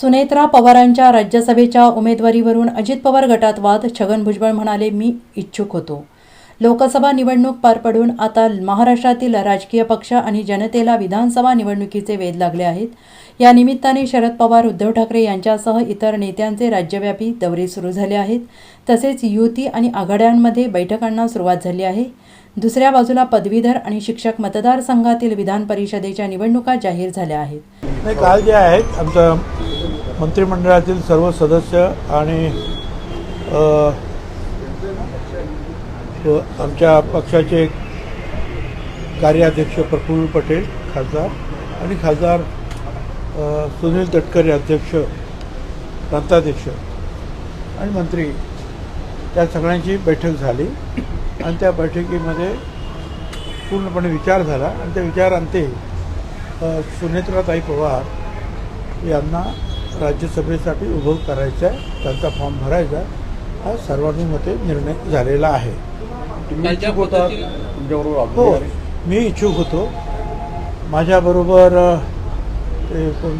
सुनेत्रा पवारांच्या राज्यसभेच्या उमेदवारीवरून अजित पवार गटात वाद छगन भुजबळ म्हणाले मी इच्छुक होतो. लोकसभा निवडणूक पार पडून आता महाराष्ट्रातील राजकीय पक्ष आणि जनतेला विधानसभा निवडणुकीचे वेध लागले आहेत. या निमित्ताने शरद पवार उद्धव ठाकरे यांच्यासह इतर नेत्यांचे राज्यव्यापी दौरे सुरू झाले आहेत. तसेच युती आणि आघाड्यांमध्ये बैठकांना सुरुवात झाली आहे. दुसऱ्या बाजूला पदवीधर आणि शिक्षक मतदारसंघातील विधान परिषदेच्या निवडणुका जाहीर झाल्या आहेत. काल जे आहेत आमचं मंत्रिमंडळातील सर्व सदस्य आणि आमच्या पक्षाचे कार्याध्यक्ष प्रफुल्ल पटेल खासदार आणि खासदार सुनील तटकरे अध्यक्ष प्रांताध्यक्ष आणि मंत्री. त्या सगळ्यांची बैठक झाली आणि त्या बैठकीमध्ये पूर्णपणे विचार झाला आणि त्या विचारांते सुनेत्राताई पवार यांना राज्यसभेसाठी उभं करायचं आहे त्यांचा फॉर्म भरायचा आहे. हा सर्वानुमते निर्णय झालेला आहे. तुम्ही इच्छुक होता तुमच्याबरोबर हो मी इच्छुक होतो. माझ्याबरोबर ते कोण?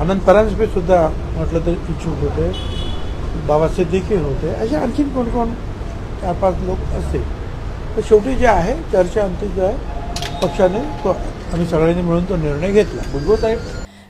आनंद परांजपे सुद्धा म्हटलं तर इच्छुक होते. बाबा सिद्दीकी होते. असे आणखीन कोण कोण? चार पाच लोक असते तर शेवटी जे आहे चर्चा अंतिम जो आहे. पक्षाने तो आम्ही सगळ्यांनी मिळून तो निर्णय घेतला. साहेब.